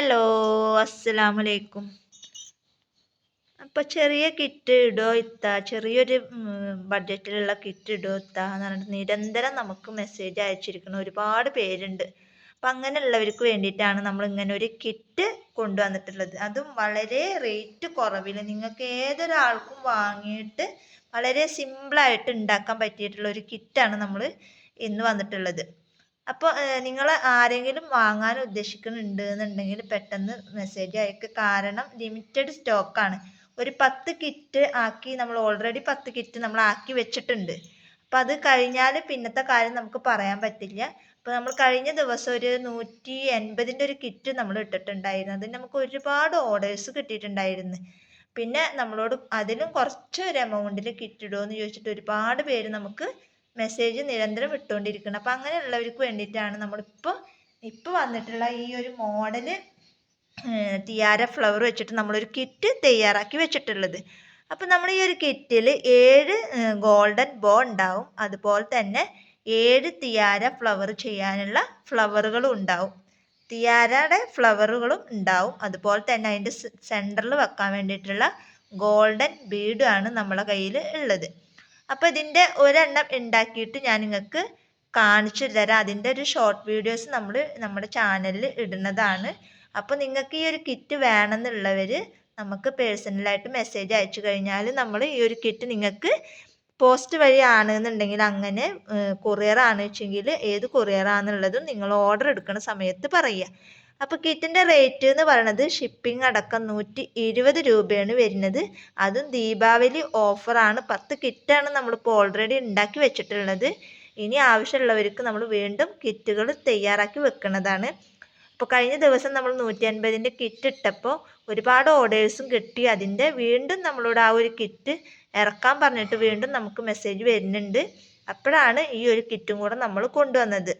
Hello അസ്സലാമലൈക്കും അപ്പോൾ ചെറിയ കിറ്റ് ഇടോ ഇത്ത. ചെറിയൊരു ബഡ്ജറ്റിലുള്ള കിറ്റ് ഇടോ ഇത്ത എന്ന് പറഞ്ഞിട്ട് നിരന്തരം നമുക്ക് മെസ്സേജ് അയച്ചിരിക്കുന്ന. ഒരുപാട് പേരുണ്ട്. അപ്പം അങ്ങനെയുള്ളവർക്ക് വേണ്ടിയിട്ടാണ് നമ്മൾ ഇങ്ങനെ ഒരു കിറ്റ് കൊണ്ടുവന്നിട്ടുള്ളത്. അതും വളരെ റേറ്റ് കുറവിൽ നിങ്ങൾക്ക് ഏതൊരാൾക്കും വാങ്ങിയിട്ട് വളരെ സിമ്പിളായിട്ട് ഉണ്ടാക്കാൻ പറ്റിയിട്ടുള്ള ഒരു കിറ്റാണ് നമ്മൾ ഇന്ന് വന്നിട്ടുള്ളത്. അപ്പോൾ നിങ്ങൾ ആരെങ്കിലും വാങ്ങാൻ ഉദ്ദേശിക്കുന്നുണ്ട് എന്നുണ്ടെങ്കിൽ പെട്ടെന്ന് മെസ്സേജ് അയക്കുക കാരണം ലിമിറ്റഡ് സ്റ്റോക്കാണ് ഒരു പത്ത് കിറ്റ് ആക്കി നമ്മൾ ഓൾറെഡി പത്ത് കിറ്റ് നമ്മൾ ആക്കി വെച്ചിട്ടുണ്ട്. അപ്പം അത് കഴിഞ്ഞാൽ പിന്നത്തെ കാര്യം നമുക്ക് പറയാൻ പറ്റില്ല. അപ്പോൾ നമ്മൾ കഴിഞ്ഞ ദിവസം ഒരു നൂറ്റി എൺപതിന്റെ ഒരു കിറ്റ് നമ്മൾ ഇട്ടിട്ടുണ്ടായിരുന്നു. അതിന് നമുക്ക് ഒരുപാട് ഓർഡേഴ്സ് കിട്ടിയിട്ടുണ്ടായിരുന്നു. പിന്നെ നമ്മളോട് അതിലും കുറച്ച് ഒരു എമൗണ്ടിൽ കിറ്റ് ഇടുമോ എന്ന് ചോദിച്ചിട്ട് ഒരുപാട് പേര് നമുക്ക് മെസ്സേജ് നിരന്തരം വിട്ടുകൊണ്ടിരിക്കണം അപ്പം അങ്ങനെയുള്ളവർക്ക് വേണ്ടിയിട്ടാണ് നമ്മളിപ്പോൾ ഇപ്പോൾ വന്നിട്ടുള്ള ഈ ഒരു മോഡൽ തിയാര ഫ്ലവർ വെച്ചിട്ട് നമ്മളൊരു കിറ്റ് തയ്യാറാക്കി വെച്ചിട്ടുള്ളത്. അപ്പം നമ്മൾ ഈ ഒരു കിറ്റിൽ ഏഴ് ഗോൾഡൻ ബോ ഉണ്ടാവും. അതുപോലെ തന്നെ ഏഴ് തിയാര ഫ്ലവർ ചെയ്യാനുള്ള ഫ്ലവറുകളും ഉണ്ടാവും. തിയാരയുടെ ഫ്ലവറുകളും ഉണ്ടാവും. അതുപോലെ തന്നെ അതിന്റെ സെന്ററിൽ വെക്കാൻ വേണ്ടിയിട്ടുള്ള ഗോൾഡൻ ബീഡുമാണ് നമ്മളെ കയ്യിൽ ഉള്ളത്. അപ്പോൾ ഇതിന്റെ ഒരെണ്ണം ഉണ്ടാക്കിയിട്ട് ഞാൻ നിങ്ങൾക്ക് കാണിച്ചു തരാം. അതിന്റെ ഒരു ഷോർട്ട് വീഡിയോസ് നമ്മൾ നമ്മുടെ ചാനലിൽ ഇടുന്നതാണ്. അപ്പോൾ നിങ്ങൾക്ക് ഈ ഒരു കിറ്റ് വേണമെന്നുള്ളവർ നമുക്ക് പേഴ്സണലായിട്ട് മെസ്സേജ് അയച്ചു കഴിഞ്ഞാൽ നമ്മൾ ഈ ഒരു കിറ്റ് നിങ്ങൾക്ക് പോസ്റ്റ് വഴി ആണെന്നുണ്ടെങ്കിൽ അങ്ങനെ കൊറിയർ ആണ് വെച്ചെങ്കിൽ ഏത് കൊറിയർ ആണെന്നുള്ളതും നിങ്ങൾ ഓർഡർ എടുക്കുന്ന സമയത്ത് പറയുക. അപ്പോൾ കിറ്റിന്റെ റേറ്റ് എന്ന് പറയുന്നത് ഷിപ്പിംഗ് അടക്കം നൂറ്റി ഇരുപത് രൂപയാണ് വരുന്നത്. അതും ദീപാവലി ഓഫറാണ് പത്ത് കിറ്റാണ് നമ്മളിപ്പോൾ ഓൾറെഡി ഉണ്ടാക്കി വെച്ചിട്ടുള്ളത്. ഇനി ആവശ്യമുള്ളവർക്ക് നമ്മൾ വീണ്ടും കിറ്റുകൾ തയ്യാറാക്കി വെക്കുന്നതാണ്. അപ്പോൾ കഴിഞ്ഞ ദിവസം നമ്മൾ നൂറ്റി അൻപതിന്റെ കിറ്റ് ഇട്ടപ്പോൾ ഒരുപാട് ഓർഡേഴ്സും കിട്ടി. അതിന്റെ വീണ്ടും നമ്മളോട് ആ ഒരു കിറ്റ് ഇറക്കാൻ പറഞ്ഞിട്ട് വീണ്ടും നമുക്ക് മെസ്സേജ് വരുന്നുണ്ട്. അപ്പോഴാണ് ഈ ഒരു കിറ്റും കൂടെ നമ്മൾ കൊണ്ടുവന്നത്.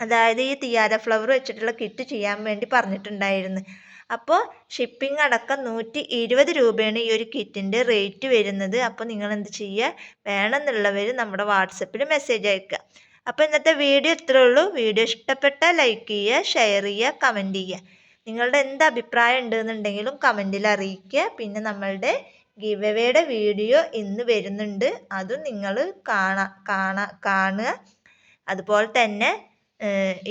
അതായത് ഈ തിയാര ഫ്ലവർ വെച്ചിട്ടുള്ള കിറ്റ് ചെയ്യാൻ വേണ്ടി പറഞ്ഞിട്ടുണ്ടായിരുന്നു. അപ്പോൾ ഷിപ്പിംഗ് അടക്കം നൂറ്റി ഇരുപത് രൂപയാണ് ഈ ഒരു കിറ്റിന്റെ റേറ്റ് വരുന്നത്. അപ്പോൾ നിങ്ങൾ എന്ത് ചെയ്യുക? വേണമെന്നുള്ളവർ നമ്മുടെ വാട്സപ്പിൽ മെസ്സേജ് അയക്കുക. അപ്പോൾ ഇന്നത്തെ വീഡിയോ ഇത്രേ ഉള്ളൂ. വീഡിയോ ഇഷ്ടപ്പെട്ടാൽ ലൈക്ക് ചെയ്യുക ഷെയർ ചെയ്യുക കമന്റ് ചെയ്യുക. നിങ്ങളുടെ എന്ത് അഭിപ്രായം ഉണ്ടെന്നുണ്ടെങ്കിലും കമന്റിൽ അറിയിക്കുക. പിന്നെ നമ്മളുടെ ഗിവ് എവേയുടെ വീഡിയോ ഇന്ന് വരുന്നുണ്ട്. അതും നിങ്ങൾ കാണാ കാണാ കാണുക. അതുപോലെ തന്നെ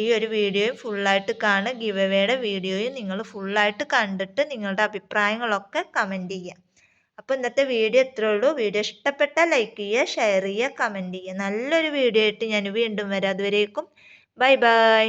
ഈ ഒരു വീഡിയോയും ഫുള്ളായിട്ട് കാണുക. ഗിവ് എവേയുടെ വീഡിയോയും നിങ്ങൾ ഫുള്ളായിട്ട് കണ്ടിട്ട് നിങ്ങളുടെ അഭിപ്രായങ്ങളൊക്കെ കമന്റ് ചെയ്യുക. അപ്പോൾ ഇന്നത്തെ വീഡിയോ ഇത്രേ ഉള്ളൂ. വീഡിയോ ഇഷ്ടപ്പെട്ടാൽ ലൈക്ക് ചെയ്യുക ഷെയർ ചെയ്യുക കമന്റ് ചെയ്യുക. നല്ലൊരു വീഡിയോ ആയിട്ട് ഞാൻ വീണ്ടും വരാം. അതുവരേക്കും. Bye bye